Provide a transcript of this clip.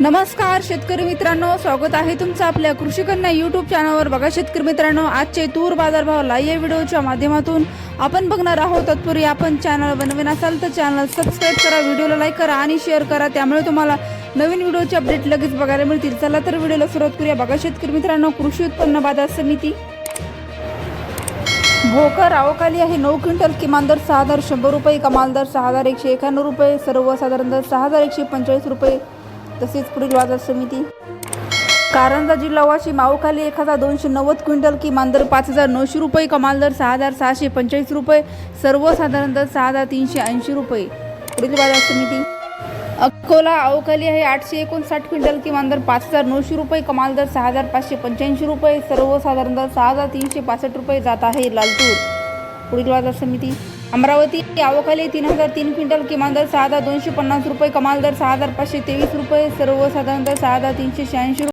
नमस्कार शेतकरी मित्रांनो. स्वागत आहे तुमचं आपल्या कृषी कन्या यूट्यूब चॅनलवर बघा शेतकरी मित्रांनो आजचे तूर बाजारभाव लाईव्ह या व्हिडिओच्या माध्यमातून आपण बघणार आहोत. तत्पूर्वी आपण चॅनल बनवीन असाल तर चॅनल सबस्क्राईब करा व्हिडिओला लाईक करा आणि शेअर करा. त्यामुळे तुम्हाला नवीन व्हिडिओचे अपडेट लगेच बघायला मिळतील. चला तर व्हिडिओला सुरुवात करूया. बघा शेतकरी मित्रांनो कृषी उत्पन्न बाजार समिती. भोकर आवकाली आहे. नऊ क्विंटल किमान दर सहा हजार शंभर रुपये कमाल दर सहा हजार एकशे एक्याण्णव रुपये सर्वसाधारण दर सहा हजार एकशे पंचेचाळीस रुपये. तसेच पुढील बाजार समिती. कारंजा जिल्हा वाशिम मावखाली एक हजार दोनशे नव्वद क्विंटल किमान दर पाच हजार नऊशे रुपये कमाल दर सहा हजार सहाशे पंचेचाळीस रुपये सर्वसाधारण दर सहा हजार तीनशे ऐंशी रुपये. पुढील बाजार समिती. अकोला अवकाली आहे आठशे एकोणसाठ क्विंटल किमान दर पाच हजार नऊशे रुपये कमाल दर सहा हजार पाचशे पंच्याऐंशी रुपये सर्वसाधारण दर सहा हजार तीनशे पासष्ट रुपये जात आहे लालतूर. पुढील बाजार समिती. अमरावती आवखाली तीन हजार तीन क्विंटल किमान दर सहा हजार दोनशे पन्नास रुपये कमाल दर सहा हजार पाचशे तेवीस रुपये सर्वसाधारण दर सहा हजार तीनशे शहाऐंशी